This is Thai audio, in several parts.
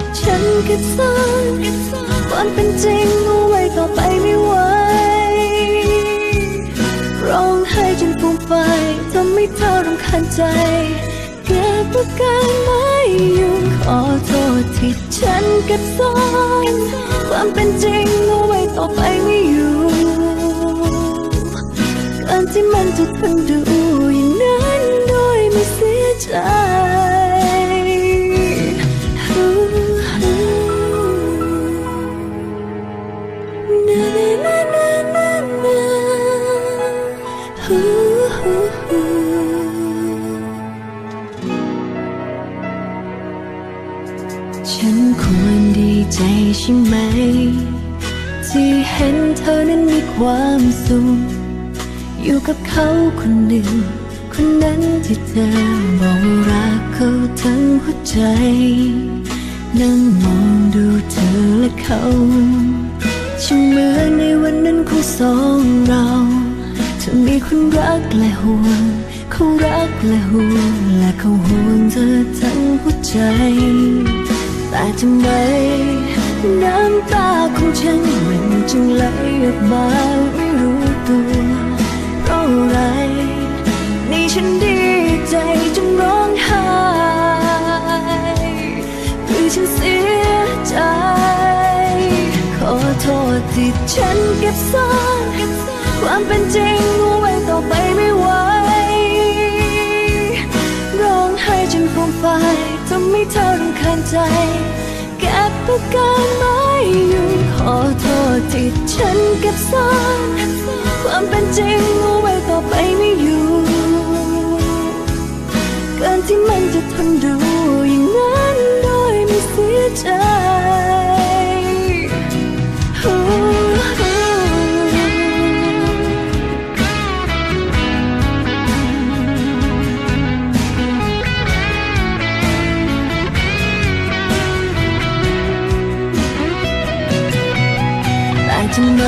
ดฉันกิดซ่อนความเป็นจริงเอาไว้ต่อไปไม่ไหวร้องไห้จนฟูมไฟทำให้เธอรำคาญใจเกิดประการไม่ยุ่งขอโทษที่ฉันเก็บซ่อนความเป็นจริงเอาไว้ต่อไปไม่อยู่การที่มันจะทนดู ฉันควรดีใจใช่ไหม ที่เห็นเธอนั้นมีความสุขอยู่กับเขาคนหนึ่ง คนนั้นที่เธอบอกว่ารักเขาทั้งหัวใจนั่งมองดูเธอและเขาช่างเหมือนในวันนั้นของสองเรา เธอมีคนรักและห่วงเขารักและห่วงและเขาห่วงเธอทั้งหัวใจ แต่ทำไมน้ำตาของฉันมันจึงไหลออกมาไม่รู้ตัวเพราะอะไรนี่ฉันดีใจจนร้องไห้หรือฉันเสียใจ ขอโทษที่ฉันเก็บซ่อน ความเป็นจริงเอาไว้ต่อไปไม่ไหวร้องไห้จนฟูมไฟทำให้เธอรำคาญใจเก็บประการไม่อยู่ขอโทษที่ฉันเก็บซ่อนความเป็นจริง ทำไม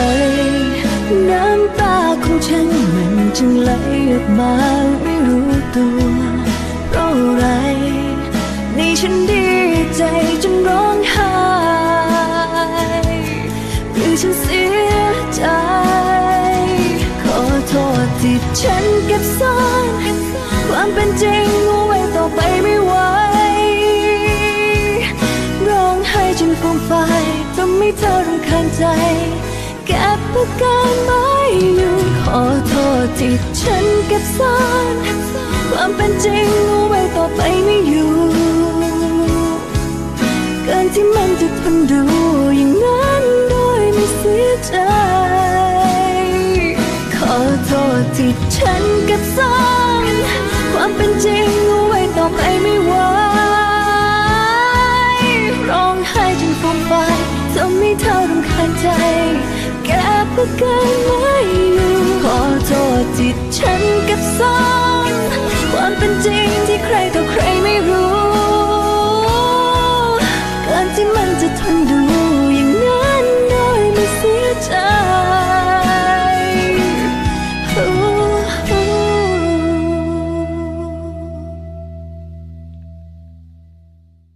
น้ำตาของฉันมันจึงไหลออกมาไม่รู้ตัวเพราะอะไรในฉันดีใจจนร้องไห้หรือฉันเสียใจ ขอโทษที่ฉันเก็บซ่อนความเป็นจริงเอาไว้ต่อไปไม่ไหวร้องไห้จนฟูมไฟายทำให้เธอรำคาญใจ เก็บอาการไม่อยู่ขอโทษที่ฉันเก็บซ่อนความเป็นจริงเอาไว้ต่อไปไม่อยู่ เกินที่มันจะทนดูอย่างนั้นโดยไม่เสียใจ ขอโทษที่ฉันเก็บซ่อนความเป็นจริงเอาไว้ต่อไปไม่ไหว กันไม่อยู่ ขอโทษที่ฉันกับซ้อนความเป็นจริงที่ใครต่อใครไม่รู้เกินที่มันจะทนดู